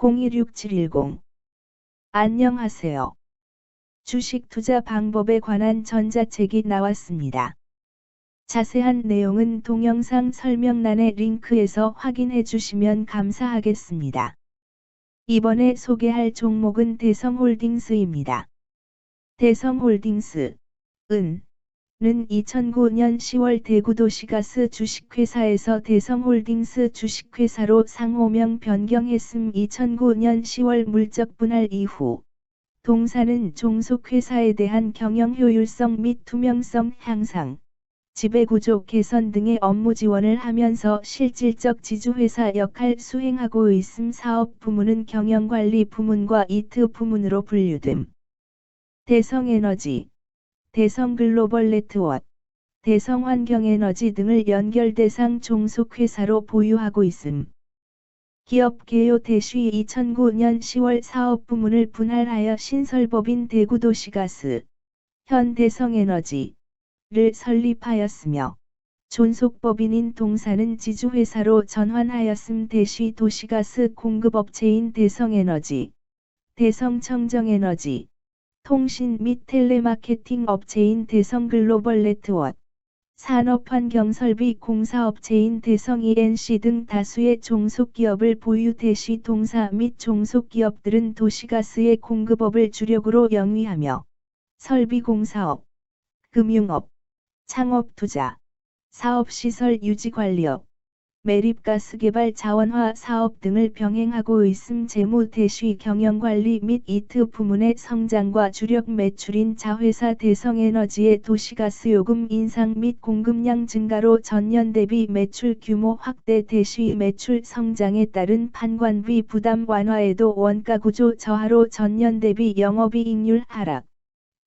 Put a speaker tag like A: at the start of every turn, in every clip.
A: 026710 안녕하세요. 주식 투자 방법에 관한 전자책이 나왔습니다. 자세한 내용은 동영상 설명란의 링크에서 확인해 주시면 감사하겠습니다. 이번에 소개할 종목은 대성홀딩스입니다. 대성홀딩스, 은, 는 2009년 10월 대구도시가스 주식회사에서 대성홀딩스 주식회사로 상호명 변경했음 2009년 10월 물적 분할 이후 동사는 종속회사에 대한 경영 효율성 및 투명성 향상, 지배구조 개선 등의 업무 지원을 하면서 실질적 지주회사 역할 수행하고 있음 사업 부문은 경영관리 부문과 이트 부문으로 분류됨. 대성에너지, 대성 글로벌 네트워크, 대성 환경에너지 등을 연결 대상 종속 회사로 보유하고 있음. 기업 개요 대쉬 2009년 10월 사업 부문을 분할하여 신설법인 대구도시가스, 현 대성에너지를 설립하였으며 존속법인인 동사는 지주회사로 전환하였음 대쉬 도시가스 공급업체인 대성에너지, 대성청정에너지, 통신 및 텔레마케팅 업체인 대성 글로벌 네트워크, 산업환경 설비 공사업체인 대성 ENC 등 다수의 종속기업을 보유 대시 동사 및 종속기업들은 도시가스의 공급업을 주력으로 영위하며 설비공사업, 금융업, 창업투자, 사업시설 유지관리업, 매립가스 개발 자원화 사업 등을 병행하고 있음 재무 대쉬 경영관리 및 이트 부문의 성장과 주력 매출인 자회사 대성에너지의 도시가스 요금 인상 및 공급량 증가로 전년 대비 매출 규모 확대 대쉬 매출 성장에 따른 판관비 부담 완화에도 원가 구조 저하로 전년 대비 영업이익률 하락.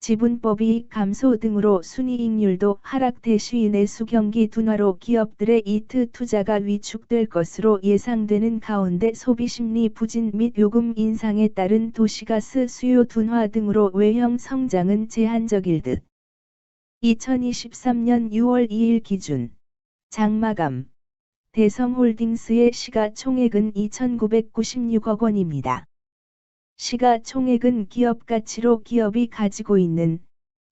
A: 지분법이익 감소 등으로 순이익률도 하락 대시 내수 경기 둔화로 기업들의 이트 투자가 위축될 것으로 예상되는 가운데 소비심리 부진 및 요금 인상에 따른 도시가스 수요 둔화 등으로 외형 성장은 제한적일 듯. 2023년 6월 2일 기준 장마감 대성홀딩스의 시가총액은 2,996억 원입니다. 시가총액은 기업 가치로 기업이 가지고 있는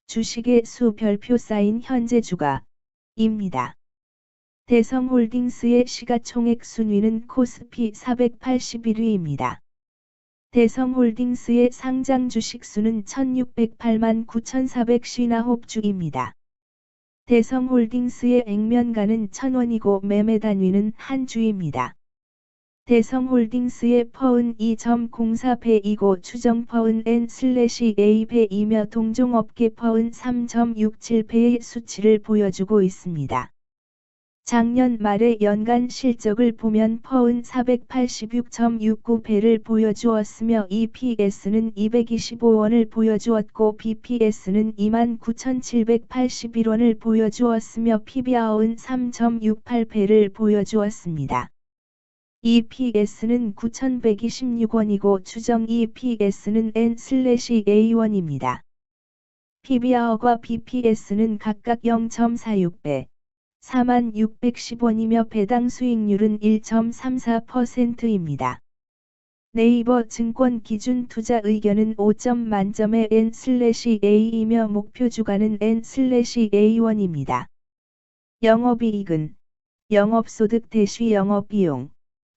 A: 주식의 수 별표 쌓인 현재 주가입니다. 대성홀딩스의 시가총액 순위는 코스피 481위입니다. 대성홀딩스의 상장 주식 수는 1608만 9459 주입니다. 대성홀딩스의 액면가는 1000원이고 매매 단위는 한 주입니다. 대성홀딩스의 퍼은 2.04배이고 추정 퍼은 N/A배이며 동종업계 퍼은 3.67배의 수치를 보여주고 있습니다. 작년 말의 연간 실적을 보면 퍼은 486.69배를 보여주었으며 EPS는 225원을 보여주었고 BPS는 29,781원을 보여주었으며 PBR은 3.68배를 보여주었습니다. EPS는 9,126원이고 추정 EPS는 N/A1입니다. PBR과 BPS는 각각 0.46배, 4만610원이며 배당 수익률은 1.34%입니다. 네이버 증권 기준 투자 의견은 5점 만점의 N/A이며 목표 주가는 N/A1입니다. 영업이익은 영업소득 대시 영업비용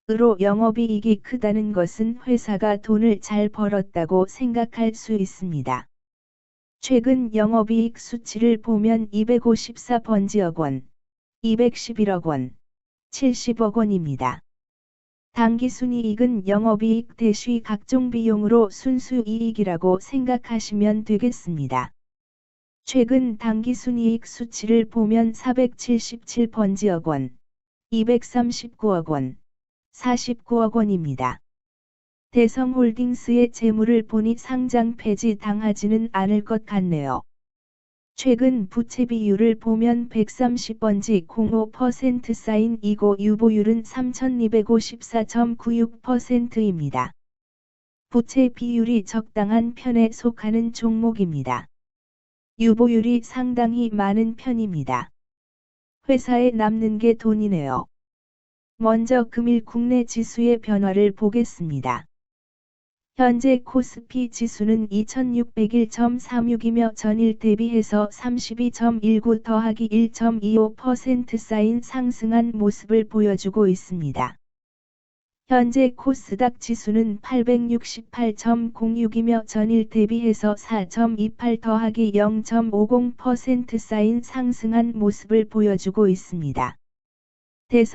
A: 으로 영업이익이 크다는 것은 회사가 돈을 잘 벌었다고 생각할 수 있습니다. 최근 영업이익 수치를 보면 254번지억 원, 211억 원, 70억 원입니다. 당기순이익은 영업이익 대시 각종 비용으로 순수이익이라고 생각하시면 되겠습니다. 최근 당기순이익 수치를 보면 477번지억 원, 239억 원, 49억 원입니다. 대성홀딩스의 재물을 보니 상장 폐지 당하지는 않을 것 같네요. 최근 부채 비율을 보면 130번지 05% 쌓인 이고 유보율은 3254.96%입니다. 부채 비율이 적당한 편에 속하는 종목입니다. 유보율이 상당히 많은 편입니다. 회사에 남는 게 돈이네요. 먼저 금일 국내 지수의 변화를 보겠습니다. 현재 코스피 지수는 2601.36이며 전일 대비해서 32.19 더하기 1.25% 쌓인 상승한 모습을 보여주고 있습니다. 현재 코스닥 지수는 868.06이며 전일 대비해서 4.28 더하기 0.50% 쌓인 상승한 모습을 보여주고 있습니다. 대선